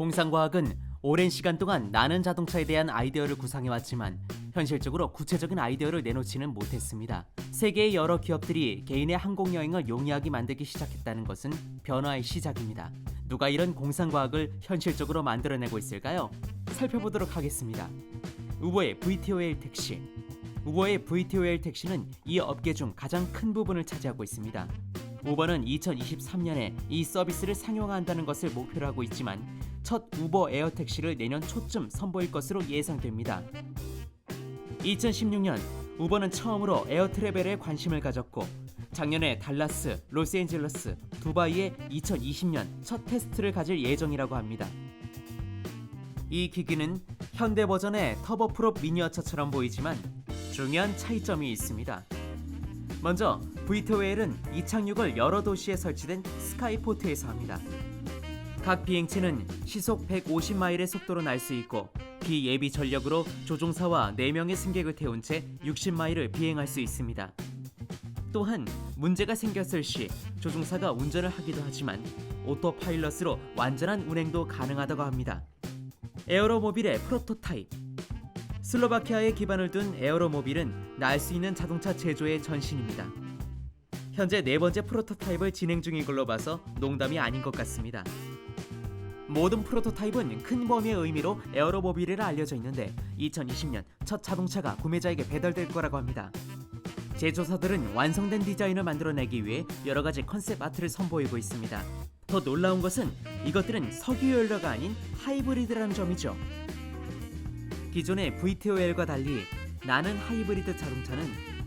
공상과학은 오랜 시간 동안 나는 자동차에 대한 아이디어를 구상해왔지만 현실적으로 구체적인 아이디어를 내놓지는 못했습니다. 세계의 여러 기업들이 개인의 항공 여행을 용이하게 만들기 시작했다는 것은 변화의 시작입니다. 누가 이런 공상과학을 현실적으로 만들어내고 있을까요? 살펴보도록 하겠습니다. 우버의 VTOL 택시. 우버의 VTOL 택시는 이 업계 중 가장 큰 부분을 차지하고 있습니다. 우버는 2023년에 이 서비스를 상용화한다는 것을 목표로 하고 있지만 첫 우버 에어 택시를 내년 초쯤 선보일 것으로 예상됩니다. 2016년 우버는 처음으로 에어 트래벨에 관심을 가졌고 작년에 달라스, 로스앤젤레스, 두바이에 2020년 첫 테스트를 가질 예정이라고 합니다. 이 기기는 현대 버전의 터보프롭 미니어처처럼 보이지만 중요한 차이점이 있습니다. 먼저 VTOL은 이착륙을 여러 도시에 설치된 스카이포트에서 합니다. 각 비행체는 시속 150마일의 속도로 날 수 있고 비예비 전력으로 조종사와 4명의 승객을 태운 채 60마일을 비행할 수 있습니다. 또한 문제가 생겼을 시 조종사가 운전을 하기도 하지만 오토파일럿으로 완전한 운행도 가능하다고 합니다. 에어로모빌의 프로토타입 슬로바키아에 기반을 둔 에어로모빌은 날 수 있는 자동차 제조의 전신입니다. 현재 네 번째 프로토타입을 진행 중인 걸로 봐서 농담이 아닌 것 같습니다. 모든 프로토타입은 큰 범위의 의미로 에어로모빌이라 알려져 있는데 2020년 첫 자동차가 구매자에게 배달될 거라고 합니다. 제조사들은 완성된 디자인을 만들어내기 위해 여러 가지 컨셉 아트를 선보이고 있습니다. 더 놀라운 것은 이것들은 석유 연료가 아닌 하이브리드라는 점이죠. 기존의 VTOL과 달리 나는 하이브리드 자동차는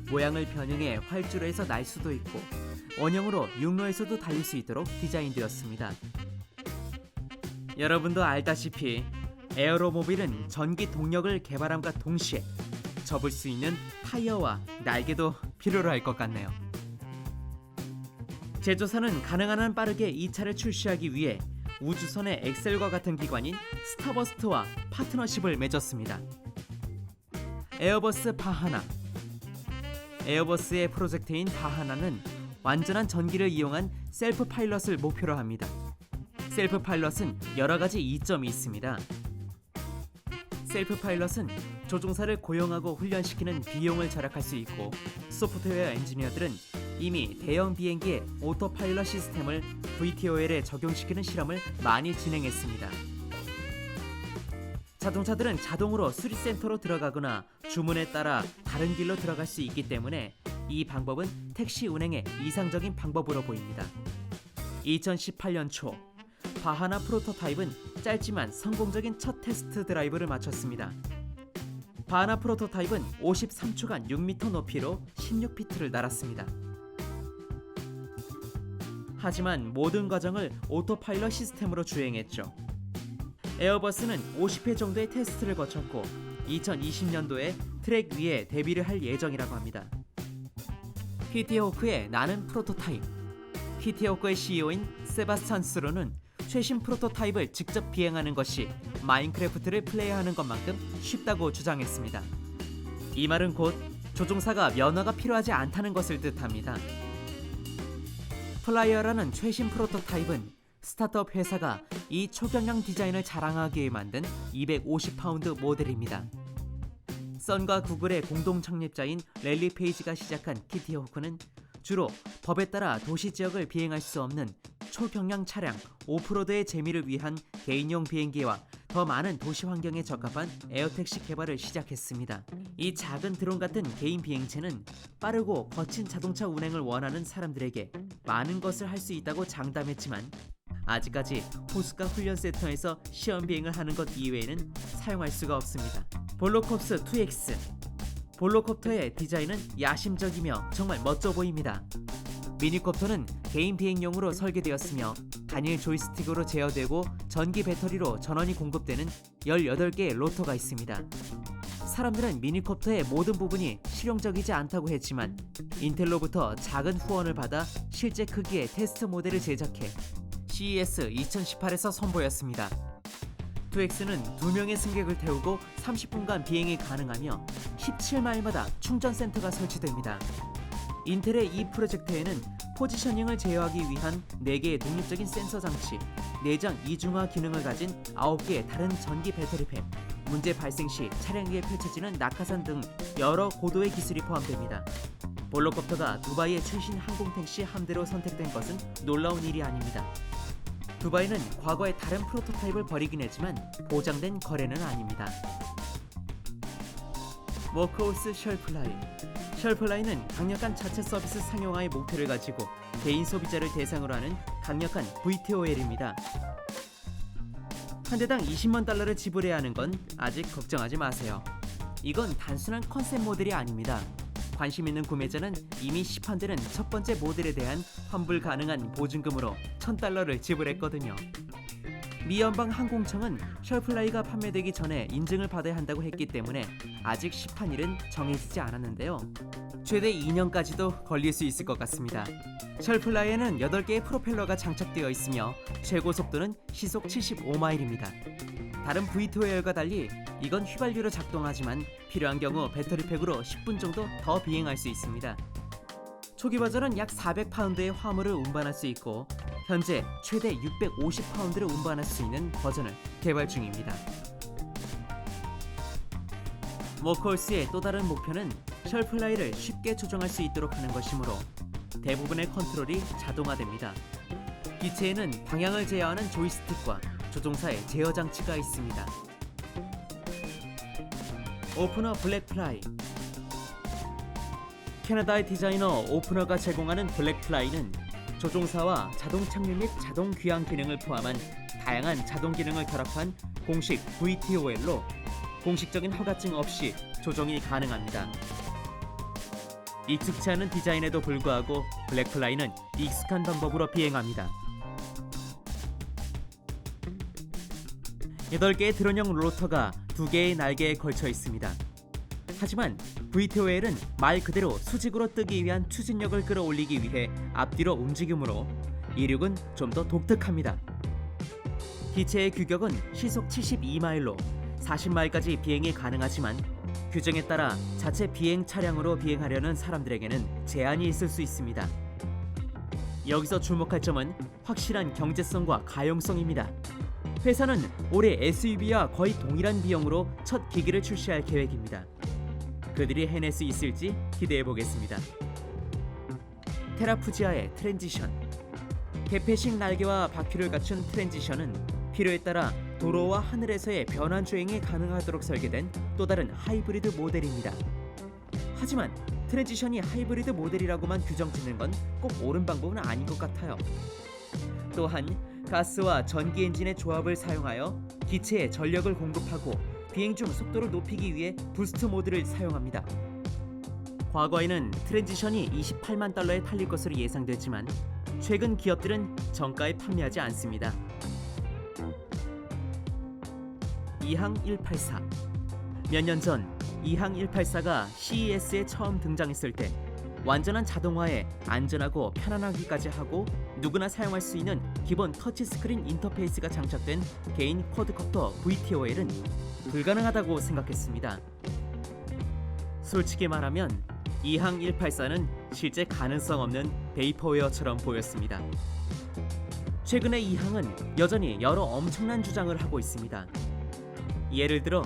모양을 변형해 활주로 해서 날 수도 있고 원형으로 육로에서도 달릴 수 있도록 디자인되었습니다. 여러분도 알다시피 에어로모빌은 전기 동력을 개발함과 동시에 접을 수 있는 타이어와 날개도 필요로 할 것 같네요. 제조사는 가능한 한 빠르게 이 차를 출시하기 위해 우주선의 엑셀과 같은 기관인 스타버스트와 파트너십을 맺었습니다. 에어버스 바하나 에어버스의 프로젝트인 바하나는 완전한 전기를 이용한 셀프 파일럿을 목표로 합니다. 셀프 파일럿은 여러 가지 이점이 있습니다. 셀프 파일럿은 조종사를 고용하고 훈련시키는 비용을 절약할 수 있고 소프트웨어 엔지니어들은 이미 대형 비행기의 오토 파일럿 시스템을 VTOL에 적용시키는 실험을 많이 진행했습니다. 자동차들은 자동으로 수리센터로 들어가거나 주문에 따라 다른 길로 들어갈 수 있기 때문에 이 방법은 택시 운행의 이상적인 방법으로 보입니다. 2018년 초 바하나 프로토타입은 짧지만 성공적인 첫 테스트 드라이브를 마쳤습니다. 바하나 프로토타입은 53초간 6m 높이로 16피트를 날았습니다. 하지만 모든 과정을 오토파일럿 시스템으로 주행했죠. 에어버스는 50회 정도의 테스트를 거쳤고 2020년도에 트랙 위에 데뷔를 할 예정이라고 합니다. 히티호크의 나는 프로토타입 히티호크의 CEO인 세바스찬 스로는 최신 프로토타입을 직접 비행하는 것이 마인크래프트를 플레이하는 것만큼 쉽다고 주장했습니다. 이 말은 곧 조종사가 면허가 필요하지 않다는 것을 뜻합니다. 플라이어라는 최신 프로토타입은 스타트업 회사가 이 초경량 디자인을 자랑하기 위해 만든 250파운드 모델입니다. 썬과 구글의 공동 창립자인 랠리 페이지가 시작한 키티 호크는 주로 법에 따라 도시 지역을 비행할 수 없는 초경량 차량 오프로드의 재미를 위한 개인용 비행기와 더 많은 도시 환경에 적합한 에어택시 개발을 시작했습니다. 이 작은 드론 같은 개인 비행체는 빠르고 거친 자동차 운행을 원하는 사람들에게 많은 것을 할 수 있다고 장담했지만 아직까지 포스카 훈련 센터에서 시험 비행을 하는 것 이외에는 사용할 수가 없습니다. 볼로콥스 2X 볼로콥터의 디자인은 야심적이며 정말 멋져 보입니다. 미니콥터는 개인 비행용으로 설계되었으며 단일 조이스틱으로 제어되고 전기 배터리로 전원이 공급되는 18개의 로터가 있습니다. 사람들은 미니콥터의 모든 부분이 실용적이지 않다고 했지만 인텔로부터 작은 후원을 받아 실제 크기의 테스트 모델을 제작해 CES 2018에서 선보였습니다. 2X는 2명의 승객을 태우고 30분간 비행이 가능하며 17마일마다 충전 센터가 설치됩니다. 인텔의 이 프로젝트에는 포지셔닝을 제어하기 위한 4개의 독립적인 센서 장치, 내장 이중화 기능을 가진 9개의 다른 전기 배터리팩, 문제 발생 시 차량 위에 펼쳐지는 낙하산 등 여러 고도의 기술이 포함됩니다. 볼로콥터가 두바이의 최신 항공택시 함대로 선택된 것은 놀라운 일이 아닙니다. 두바이는 과거에 다른 프로토타입을 벌이긴 했지만 보장된 거래는 아닙니다. 워크호스 셜플라이 셜플라이는 강력한 자체 서비스 상용화의 목표를 가지고 개인 소비자를 대상으로 하는 강력한 VTOL입니다. 한 대당 20만 달러를 지불해야 하는 건 아직 걱정하지 마세요. 이건 단순한 컨셉 모델이 아닙니다. 관심 있는 구매자는 이미 시판되는 첫 번째 모델에 대한 환불 가능한 보증금으로 1000달러를 지불했거든요. 미 연방 항공청은 셜플라이가 판매되기 전에 인증을 받아야 한다고 했기 때문에 아직 시판일은 정해지지 않았는데요. 최대 2년까지도 걸릴 수 있을 것 같습니다. 셜플라이에는 8개의 프로펠러가 장착되어 있으며 최고 속도는 시속 75마일입니다. 다른 V2L과 달리 이건 휘발유로 작동하지만 필요한 경우 배터리팩으로 10분 정도 더 비행할 수 있습니다. 초기 버전은 약 400파운드의 화물을 운반할 수 있고 현재 최대 650파운드를 운반할 수 있는 버전을 개발 중입니다. 워크홀스의 또 다른 목표는 셜플라이를 쉽게 조정할 수 있도록 하는 것이므로 대부분의 컨트롤이 자동화됩니다. 기체에는 방향을 제어하는 조이스틱과 조종사의 제어 장치가 있습니다. 오프너 블랙플라이 캐나다의 디자이너 오프너가 제공하는 블랙플라이는 조종사와 자동 착륙 및 자동 귀향 기능을 포함한 다양한 자동 기능을 결합한 공식 VTOL로 공식적인 허가증 없이 조종이 가능합니다. 익숙치 않은 디자인에도 불구하고 블랙플라이는 익숙한 방법으로 비행합니다. 8개의 드론형 로터가 2개의 날개에 걸쳐 있습니다. 하지만 VTOL은 말 그대로 수직으로 뜨기 위한 추진력을 끌어올리기 위해 앞뒤로 움직이므로 이륙은 좀 더 독특합니다. 기체의 규격은 시속 72마일로 40마일까지 비행이 가능하지만 규정에 따라 자체 비행 차량으로 비행하려는 사람들에게는 제한이 있을 수 있습니다. 여기서 주목할 점은 확실한 경제성과 가용성입니다. 회사는 올해 SUV와 거의 동일한 비용으로 첫 기기를 출시할 계획입니다. 그들이 해낼 수 있을지 기대해 보겠습니다. 테라푸지아의 트랜지션 개폐식 날개와 바퀴를 갖춘 트랜지션은 필요에 따라 도로와 하늘에서의 변환 주행이 가능하도록 설계된 또 다른 하이브리드 모델입니다. 하지만 트랜지션이 하이브리드 모델이라고만 규정 짓는 건 꼭 옳은 방법은 아닌 것 같아요. 또한 가스와 전기 엔진의 조합을 사용하여 기체에 전력을 공급하고 비행 중 속도를 높이기 위해 부스트 모드를 사용합니다. 과거에는 트랜지션이 28만 달러에 팔릴 것으로 예상됐지만 최근 기업들은 정가에 판매하지 않습니다. 이항 184 몇 년전 이항 184가 CES에 처음 등장했을 때 완전한 자동화에 안전하고 편안하기까지 하고 누구나 사용할 수 있는 기본 터치스크린 인터페이스가 장착된 개인 쿼드컵터 VTOL은 불가능하다고 생각했습니다. 솔직히 말하면 이항 184는 실제 가능성 없는 베이퍼웨어처럼 보였습니다. 최근에 이항은 여전히 여러 엄청난 주장을 하고 있습니다. 예를 들어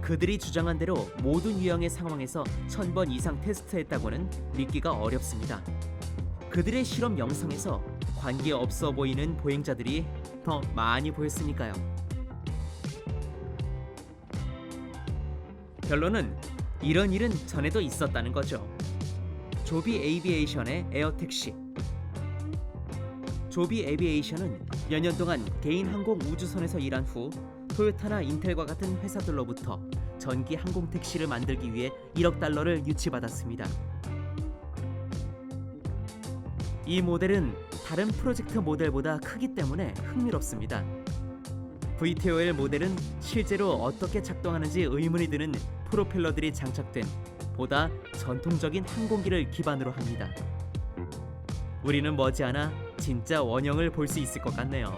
그들이 주장한 대로 모든 유형의 상황에서 1000번 이상 테스트했다고는 믿기가 어렵습니다. 그들의 실험 영상에서 관계 없어 보이는 보행자들이 더 많이 보였으니까요. 결론은 이런 일은 전에도 있었다는 거죠. 조비 에이비에이션의 에어택시. 조비 에비에이션은 몇 년 동안 개인 항공 우주선에서 일한 후 토요타나 인텔과 같은 회사들로부터 전기 항공 택시를 만들기 위해 1억 달러를 유치받았습니다. 이 모델은 다른 프로젝트 모델보다 크기 때문에 흥미롭습니다. VTOL 모델은 실제로 어떻게 작동하는지 의문이 드는 프로펠러들이 장착된 보다 전통적인 항공기를 기반으로 합니다. 우리는 머지않아 진짜 원형을 볼 수 있을 것 같네요.